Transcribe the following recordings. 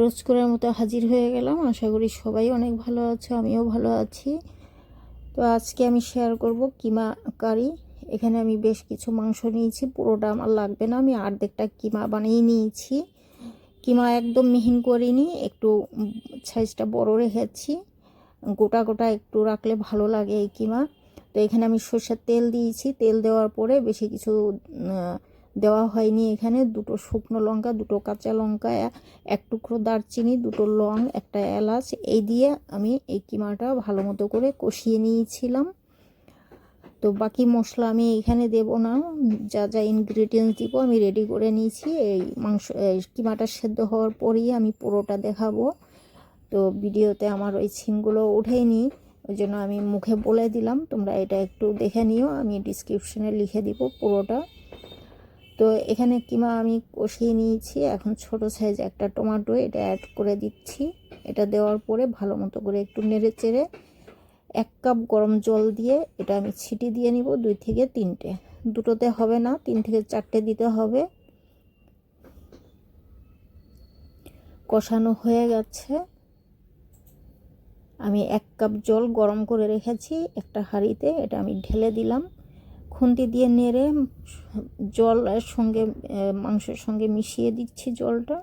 রোজ করার মতো হাজির হয়ে গেলাম। আশা করি সবাই অনেক ভালো আছো, আমিও ভালো আছি। তো আজকে আমি শেয়ার করব কিমা কারি। এখানে আমি বেশ কিছু মাংস নিয়েছি, পুরোটা আমার লাগবে না, আমি অর্ধেকটা কিমা বানিয়ে নিয়েছি। কিমা একদম মিহিন করিনি, একটু সাইজটা বড় রেখেছি। গোটা গোটা একটু রাখলে ভালো লাগে এই কিমা। তো এখানে আমি সর্ষের তেল দিয়েছি, তেল দেওয়ার পরে বেশি কিছু দেওয়া হয়নি এখানে। দুটো শুকনো লঙ্কা, দুটো কাঁচা লঙ্কা, এক টুকরো দারচিনি, দুটো লং, একটা এলাচ। এই দিয়ে আমি এই কিমাটা ভালো মতো করে কষিয়ে নিয়েছিলাম। তো বাকি মশলা আমি এখানে দেব না। যা যা ইনগ্রিডিয়েন্টস দিব আমি রেডি করে নিয়েছি। এই মাংস কিমাটা সেদ্ধ হওয়ার পরেই আমি পুরোটা দেখাবো। তো ভিডিওতে আমার ওই ছিনগুলো উঠেইনি ওই জন্য আমি মুখে বলে দিলাম। তোমরা এটা একটু দেখে নিও। আমি ডিসক্রিপশনে লিখে দিব পুরোটা। তো এখানে কিমা আমি কষিয়ে নিয়েছি। এখন ছোট সাইজ একটা টমেটো এটা অ্যাড করে দিচ্ছি। এটা দেওয়ার পরে ভালো মতো করে একটু নেড়ে চেড়ে এক কাপ গরম জল দিয়ে এটা আমি ছিটি দিয়ে নিব দুই থেকে তিনটে। দুটোতে হবে না, তিন থেকে চারটে দিতে হবে। কষানো হয়ে গেছে। আমি এক কাপ জল গরম করে রেখেছি একটা হাঁড়িতে, এটা আমি ঢেলে দিলাম। খুন্তি দিয়ে নেড়ে জলের সঙ্গে মাংসের সঙ্গে মিশিয়ে দিচ্ছি জলটা।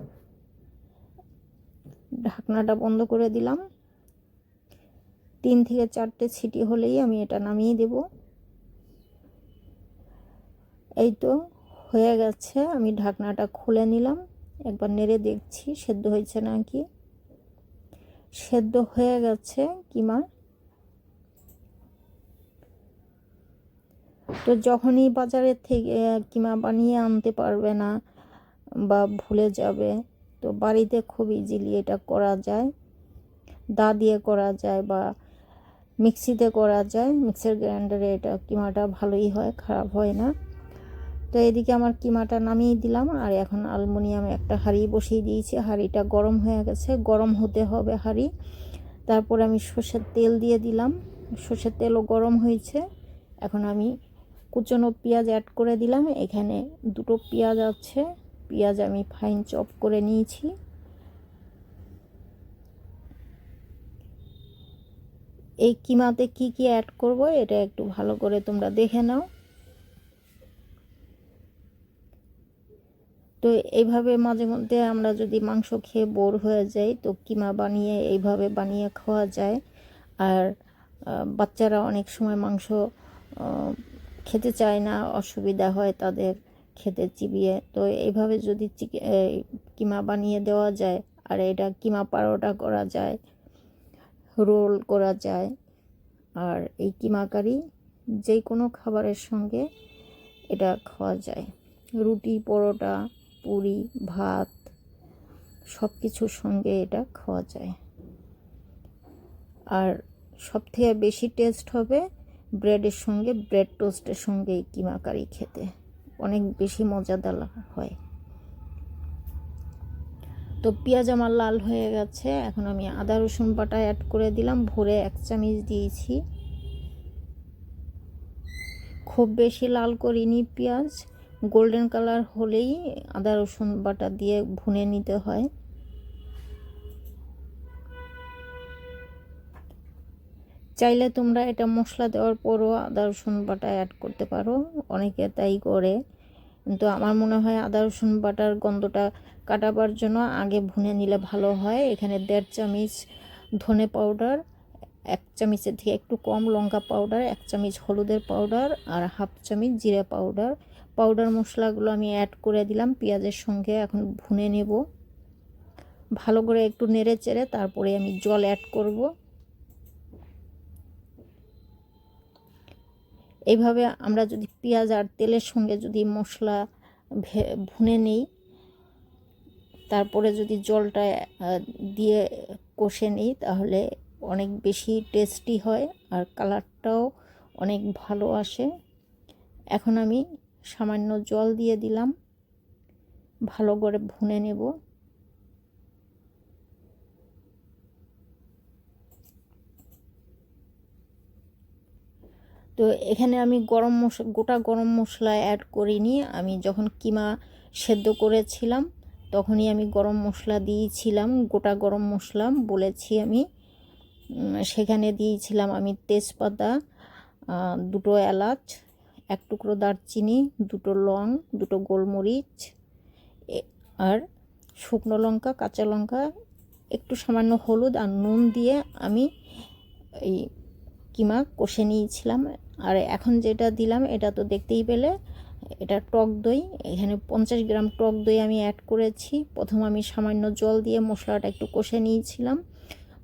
ঢাকনাটা বন্ধ করে দিলাম। তিন থেকে চারটে ছিটি হলেই আমি এটা নামিয়ে দেব। এই তো হয়ে গেছে, আমি ঢাকনাটা খুলে নিলাম। একবার নেড়ে দেখছি, সেদ্ধ হয়েছে নাকি? সেদ্ধ হয়ে গেছে কিমা? তো যখনই বাজারের থেকে কিমা বানিয়ে আনতে পারবে না বা ভুলে যাবে, তো বাড়িতে খুব ইজিলি এটা করা যায়। দা দিয়ে করা যায় বা মিক্সিতে করা যায়। মিক্সার গ্রাইন্ডারে এটা কিমাটা ভালোই হয়, খারাপ হয় না। তো এদিকে আমার কিমাটা নামিয়ে দিলাম আর এখন আলমোনিয়ামে একটা হাঁড়ি বসিয়ে দিয়েছি। হাঁড়িটা গরম হয়ে গেছে, গরম হতে হবে হাঁড়ি। তারপর আমি সর্ষের তেল দিয়ে দিলাম। সর্ষের তেলও গরম হয়েছে। এখন আমি কুচনো পেঁয়াজ অ্যাড করে দিলাম। এখানে দুটো পেঁয়াজ আছে। পেঁয়াজ আমি ফাইন চপ করে নিয়েছি। এই কিমাতে কি কি অ্যাড করব এটা একটু ভালো করে তোমরা দেখে নাও। তো এইভাবে মাঝে মধ্যে আমরা যদি মাংস খেয়ে বোর হয়ে যাই, তো কিমা বানিয়ে এইভাবে বানিয়ে খাওয়া যায়। আর বাচ্চারা অনেক সময় মাংস খেতে চায় না, অসুবিধা হয় তাদের খেতে চিবিয়ে। তো এইভাবে যদি কিমা বানিয়ে দেওয়া যায়, আর এটা কিমা পারোটা করা যায়, রোল করা যায়, আর এই কিমা কারি যে কোনো খাবারের সঙ্গে এটা খাওয়া যায়। রুটি, পরোটা, পুরি, ভাত সব কিছুর সঙ্গে এটা খাওয়া যায়। আর সব থেকে বেশি টেস্ট হবে ব্রেডের সঙ্গে, ব্রেড টোস্টের সঙ্গে এই কিমা কারি খেতে। অনেক বেশি মজাদার হয়। তো পেঁয়াজ আমার লাল হয়ে গেছে। এখন আমি আদা রসুন বাটা অ্যাড করে দিলাম। ভরে এক চামচ দিয়েছি। খুব বেশি লাল করিনি পেঁয়াজ। গোল্ডেন কালার হলেই আদা রসুন বাটা দিয়ে ভুনে নিতে হয়। চাইলে তোমরা এটা মশলা দেওয়ার পরও আদা, রসুন বাটা অ্যাড করতে পারো। অনেকে তাই করে। কিন্তু আমার মনে হয় আদা, রসুন বাটার গন্ধটা কাটাবার জন্য আগে ভুনে নিলে ভালো হয়। এখানে দেড় চামচ ধনে পাউডার এক চামচের থেকে একটু কম লঙ্কা পাউডার এক চামচ হলুদের পাউডার আর হাফ চামচ জিরা পাউডার পাউডার মশলাগুলো আমি অ্যাড করে দিলাম পেঁয়াজের সঙ্গে, এখন ভুনে নেব। ভালো করে একটু নেড়ে চেড়ে তারপরে আমি জল অ্যাড করব। এইভাবে আমরা যদি পেঁয়াজ আর তেলের সঙ্গে যদি মশলা ভুনে নেই, তারপরে যদি জলটা দিয়ে কষে নিই, তাহলে অনেক বেশি টেস্টি হয় আর কালারটাও অনেক ভালো আসে। এখন আমি সামান্য জল দিয়ে দিলাম, ভালো করে ভুনে নেব। তো এখানে আমি গরম মশলা গোটা গরম মশলা অ্যাড করিনি আমি যখন কিমা সেদ্ধ করেছিলাম, তখনই আমি গরম মশলা দিয়েছিলাম, গোটা গরম মশলা বলেছি আমি। সেখানে দিয়েছিলাম আমি তেজপাতা দুটো এলাচ, এক টুকরো দারচিনি, দুটো লং, দুটো গোলমরিচ আর শুকনো লঙ্কা, কাঁচা লঙ্কা, একটু সামান্য হলুদ আর নুন দিয়ে আমি এই কিমা কষে নিয়েছিলাম। আর এখন যেটা দিলাম, এটা তো দেখতেই পেলে, এটা টক দই। এখানে পঞ্চাশ গ্রাম টক দই আমি অ্যাড করেছি। প্রথম আমি সামান্য জল দিয়ে মশলাটা একটু কষে নিয়েছিলাম।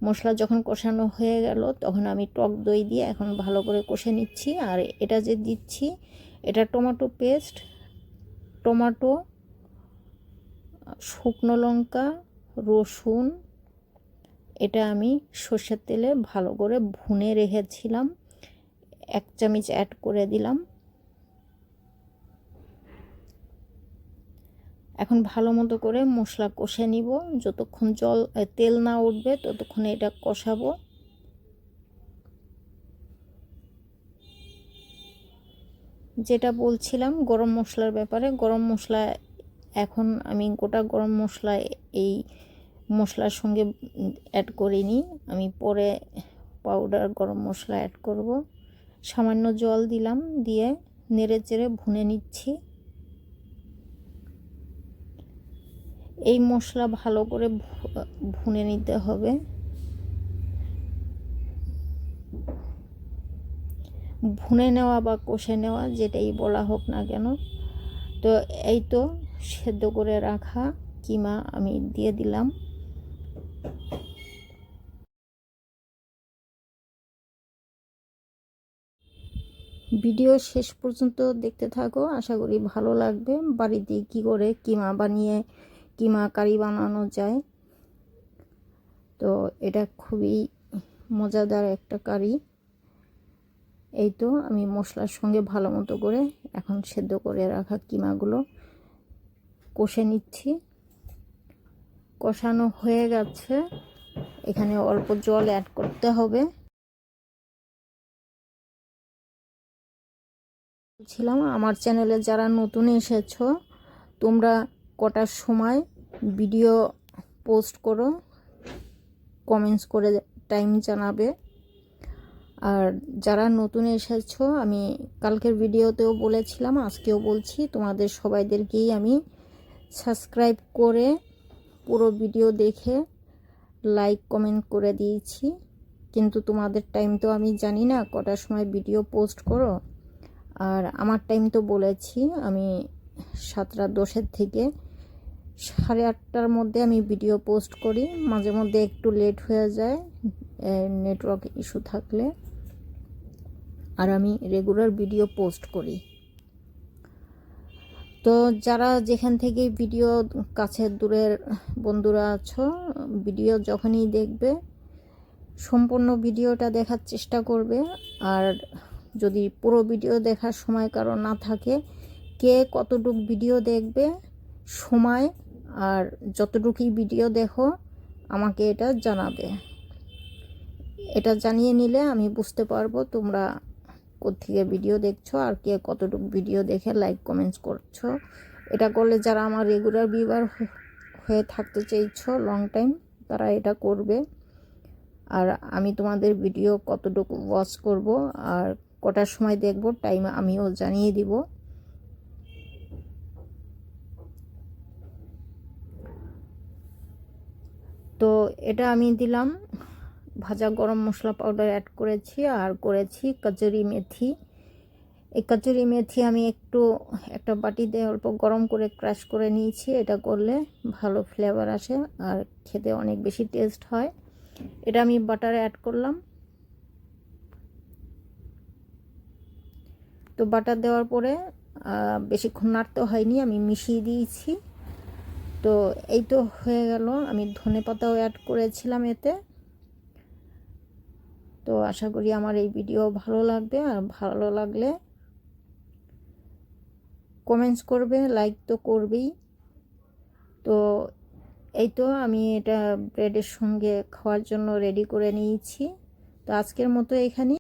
মশলা যখন কষানো হয়ে গেল, তখন আমি টক দই দিয়ে এখন ভালো করে কষে নিচ্ছি। আর এটা যে দিচ্ছি, এটা টমেটো পেস্ট টমেটো, শুকনো লঙ্কা, রসুন এটা আমি সর্ষের তেলে ভালো করে ভুনে রেখেছিলাম। এক চামচ অ্যাড করে দিলাম। এখন ভালো মতো করে মশলা কষে নিব। যতক্ষণ জল তেল না উঠবে, ততক্ষণ এটা কষাবো। যেটা বলছিলাম, গরম মশলার ব্যাপারে, গরম মশলা এখন আমি গোটা গরম মশলা এই মশলার সঙ্গে অ্যাড করে করিনি আমি পরে পাউডার গরম মশলা অ্যাড করব। সামান্য জল দিলাম দিয়ে নেড়ে চেড়ে ভুনে নিচ্ছি। এই মশলা ভালো করে ভুনে নিতে হবে। ভুনে নেওয়া বা কষে নেওয়া যেটাই বলা হোক না কেন, তো এই তো সেদ্ধ করে রাখা কিমা আমি দিয়ে দিলাম। ভিডিও শেষ পর্যন্ত দেখতে থাকো। আশা করি ভালো লাগবে। বাড়িতে কি করে কিমা বানিয়ে, কিমা কারি বানানো যায়। তো এটা খুবই মজাদার একটা কারি। এই তো আমি মশলার সঙ্গে ভালো মতো করে এখন সেদ্ধ করে রাখা কিমাগুলো কষে নিচ্ছি। কষানো হয়ে গেছে। এখানে অল্প জল অ্যাড করতে হবে। ছিলাম আমার চ্যানেলে যারা নতুন এসেছ, তোমরা কটার সময় ভিডিও পোস্ট করো, কমেন্টস করে টাইম জানাবে। আর যারা নতুন এসেছ, আমি কালকের ভিডিওতেও বলেছিলাম, আজকেও বলছি, তোমাদের সবাইদেরকেই আমি সাবস্ক্রাইব করে পুরো ভিডিও দেখে লাইক, কমেন্ট করে দিয়েছি। কিন্তু তোমাদের টাইম তো আমি জানি না, কটার সময় ভিডিও পোস্ট করো। আর আমার টাইম তো বলেছি, আমি সাতটা দশের থেকে সাড়ে আটটার মধ্যে আমি ভিডিও পোস্ট করি। মাঝে মধ্যে একটু লেট হয়ে যায় নেটওয়ার্ক ইস্যু থাকলে। আর আমি রেগুলার ভিডিও পোস্ট করি। তো যারা যেখান থেকে ভিডিও কাছের দূরের বন্ধুরা আছো ভিডিও যখনই দেখবে, সম্পূর্ণ ভিডিওটা দেখার চেষ্টা করবে। আর যদি পুরো ভিডিও দেখার সময় কারও না থাকে, কে কতটুক ভিডিও দেখবে, সময় আর যতটুকুই ভিডিও দেখো, আমাকে এটা জানাবে। এটা জানিয়ে নিলে আমি বুঝতে পারব তোমরা কোথেকে ভিডিও দেখছ আর কে কতটুকু ভিডিও দেখে লাইক কমেন্টস করছ। এটা করলে যারা আমার রেগুলার ভিউয়ার হয়ে থাকতে চাইছো লং টাইম তারা এটা করবে। আর আমি তোমাদের ভিডিও কতটুকু ওয়াচ করব আর কটার সময় দেখব টাইম আমিও জানিয়ে দিব। তো এটা আমি দিলাম। ভাজা গরম মশলা পাউডার অ্যাড করেছি আর করেছি কচুরি মেথি। এই কচুরি মেথি আমি একটু, একটা বাটিতে অল্প গরম করে ক্রাশ করে নিয়েছি। এটা করলে ভালো ফ্লেভার আসে আর খেতে অনেক বেশি টেস্ট হয়। এটা আমি বাটারে অ্যাড করলাম। তো বাটার দেওয়ার পরে বেশিক্ষণ নাড়তে হয়নি, আমি মিশিয়ে দিয়েছি। তো এই তো হয়ে গেল, আমি ধনে পাতাও অ্যাড করেছিলাম এতে। তো আশা করি আমার এই ভিডিও ভালো লাগবে, আর ভালো লাগলে কমেন্টস করবে লাইক তো করবেই। তো এই তো আমি এটা ব্রেডের সঙ্গে খাওয়ার জন্য রেডি করে নিয়েছি। তো আজকের মতো এখানে